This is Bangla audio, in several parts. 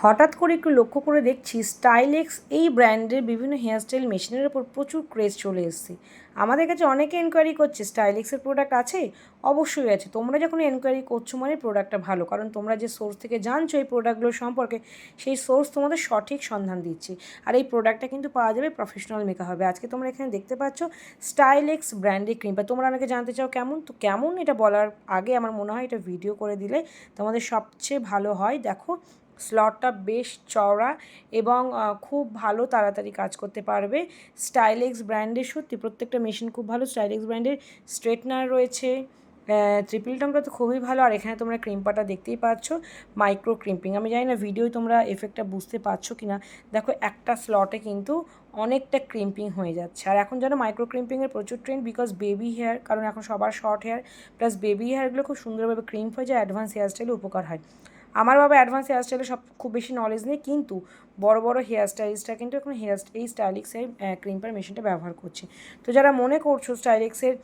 হঠাৎ করে একটু লক্ষ্য করে দেখছি স্টাইলেক্স এই ব্র্যান্ডের বিভিন্ন হেয়ারস্টাইল মেশিনের ওপর প্রচুর ক্রেজ চলে এসেছে। আমাদের কাছে অনেকে এনকোয়ারি করছে, স্টাইলেক্সের প্রোডাক্ট আছে? অবশ্যই আছে। তোমরা যখন এনকোয়ারি করছ মানে প্রোডাক্টটা ভালো, কারণ তোমরা যে সোর্স থেকে জানছো এই প্রোডাক্টগুলো সম্পর্কে, সেই সোর্স তোমাদের সঠিক সন্ধান দিচ্ছে। আর এই প্রোডাক্টটা কিন্তু পাওয়া যাবে প্রফেশনাল মেকআপ হবে। আজকে তোমরা এখানে দেখতে পাচ্ছ স্টাইলেক্স ব্র্যান্ডের ক্রিম বা তোমরা অনেকে জানতে চাও কেমন? তো কেমন এটা বলার আগে আমার মনে হয় এটা ভিডিও করে দিলে তোমাদের সবচেয়ে ভালো হয়। দেখো স্লটটা বেশ চওড়া এবং খুব ভালো তাড়াতাড়ি কাজ করতে পারবে। স্টাইলেক্স ব্র্যান্ডের সত্যি প্রত্যেকটা মেশিন খুব ভালো। স্টাইলেক্স ব্র্যান্ডের স্ট্রেটনার রয়েছে। ট্রিপল টমটা তো খুবই ভালো। আর এখানে তোমরা ক্রিম্পাটা দেখতেই পাচ্ছ। মাইক্রো ক্রিম্পিং আমি জানি না ভিডিওয় তোমরা এফেক্টটা বুঝতে পারছ কি না দেখো, একটা স্লটে কিন্তু অনেকটা ক্রিম্পিং হয়ে যাচ্ছে। আর এখন যেন মাইক্রো ক্রিম্পিংয়ের প্রচুর ট্রেন্ড বিকজ বেবি হেয়ার কারণ এখন সবার শর্ট হেয়ার প্লাস বেবি হেয়ারগুলো খুব সুন্দরভাবে ক্রিম্প হয়ে যায় অ্যাডভান্স হেয়ার হেয়ারস্টাইলে উপকার হয়। আমার বাবা অ্যাডভান্স হেয়ার হেয়ারস্টাইলে সব খুব বেশি নলেজ নেই, কিন্তু বড় বড় হেয়ার স্টাইলিস্টরা কিন্তু এখন হেয়ার এই স্টাইলিক্সের ক্রিম্পার মেশিনটা ব্যবহার করছে। তো যারা মনে করছ স্টাইলিক্সের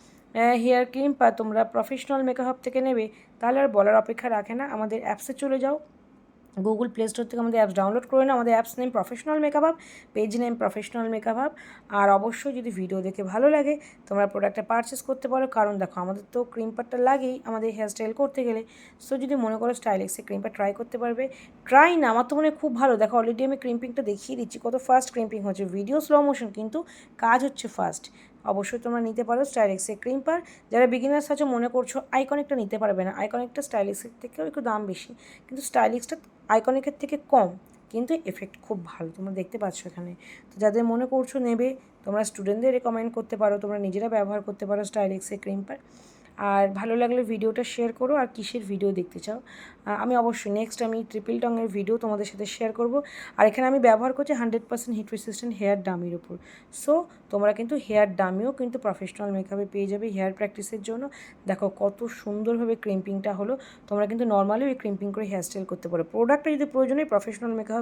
হেয়ার ক্রিম পা তোমরা প্রফেশনাল মেকআপ থেকে নেবে, তাহলে আর বলার অপেক্ষা রাখে না, আমাদের অ্যাপসে চলে যাও। গুগল প্লে স্টোর থেকে আমাদের অ্যাপস ডাউনলোড করে নাও। আমাদের apps name professional makeup up page name professional makeup up আর অবশ্যই যদি ভিডিও দেখে ভালো লাগে, তোমরা প্রোডাক্টটা পারচেস করতে পারো। কারণ দেখো, আমাদের তো ক্রিম পারটা লাগেই আমাদের হেয়ার স্টাইল করতে গেলে। সো যদি মনে করো স্টাইলেক্সে ক্রিমটা ট্রাই করতে পারবে ট্রাই না, আমার তো মনে খুব ভালো। দেখো অলরেডি আমি ক্রিম্পিংটা দেখিয়ে দিচ্ছি, কত ফাস্ট ক্রিম্পিং হচ্ছে। ভিডিও স্লো মোশন কিন্তু কাজ হচ্ছে ফাস্ট অবশ্যই তোমরা নিতে পারো স্টাইলেক্সের ক্রিম পার। যারা বিগিনার্স আছে, মনে করছ আইকনিকটা নিতে পারবে না। আইকনিকটা স্টাইলিক্সের থেকেও একটু দাম বেশি। কিন্তু স্টাইলিক্সটা আইকনিকের থেকে কম। কিন্তু এফেক্ট খুব ভালো, তোমরা দেখতে পাচ্ছ এখানে। তো যাদের মনে করছ নেবে, তোমরা স্টুডেন্টদের রেকমেন্ড করতে পারো, তোমরা নিজেরা ব্যবহার করতে পারো স্টাইলিক্সের ক্রিম পার। আর ভালো লাগলে ভিডিওটা শেয়ার করো আর কিসের ভিডিও দেখতে চাও? আমি অবশ্যই নেক্সট আমি ট্রিপল টংয়ের ভিডিও তোমাদের সাথে শেয়ার করব। আর এখানে আমি ব্যবহার করছি hundred percent heat resistant hair ডামির উপর। সো তোমরা কিন্তু হেয়ার ডামিও কিন্তু প্রফেশনাল মেকআপে পেয়ে যাবে হেয়ার প্র্যাকটিসের জন্য। দেখো কত সুন্দরভাবে ক্রিম্পিংটা হলো। তোমরা কিন্তু নর্মালি ওই ক্রিম্পিং করে হেয়ার স্টাইল করতে পারো। প্রোডাক্টটা যদি প্রয়োজনে প্রফেশনাল মেকআপ